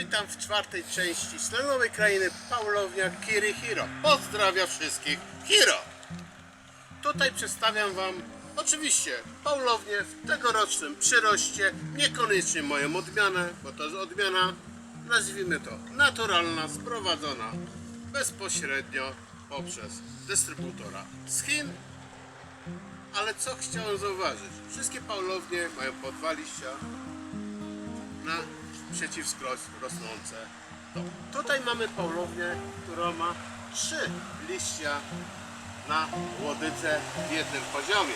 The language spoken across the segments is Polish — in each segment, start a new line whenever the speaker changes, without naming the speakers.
Witam w czwartej części slenowej krainy Paulownia Kirihiro. Pozdrawiam wszystkich Hiro! Tutaj przedstawiam Wam oczywiście Paulownię w tegorocznym przyroście, niekoniecznie moją odmianę, bo to jest odmiana, nazwijmy to, naturalna, sprowadzona bezpośrednio poprzez dystrybutora z Chin. Ale co chciałem zauważyć? Wszystkie Paulownie mają po dwa liścia na przeciwskroś rosnące. To tutaj mamy Paulownię, która ma trzy liścia na łodyce w jednym poziomie.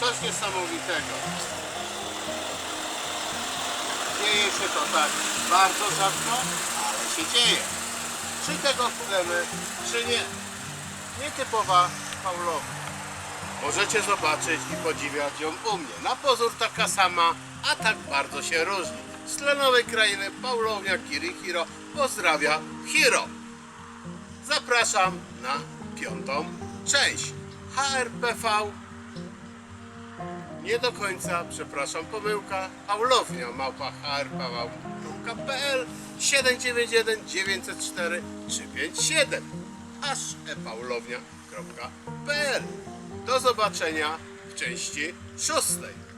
Coś niesamowitego. Dzieje się to tak bardzo rzadko, ale się dzieje. Czy tego chcemy, czy nie. Nietypowa Paulownia. Możecie zobaczyć i podziwiać ją u mnie. Na pozór taka sama, a tak bardzo się różni. Z tlenowej krainy Paulownia Kirihiro pozdrawia Hiro. Zapraszam na piątą część. HRPV nie do końca, przepraszam, pomyłka. Paulownia małpa hrpv.pl 791 904 357 e-paulownia.pl Do zobaczenia w części szóstej.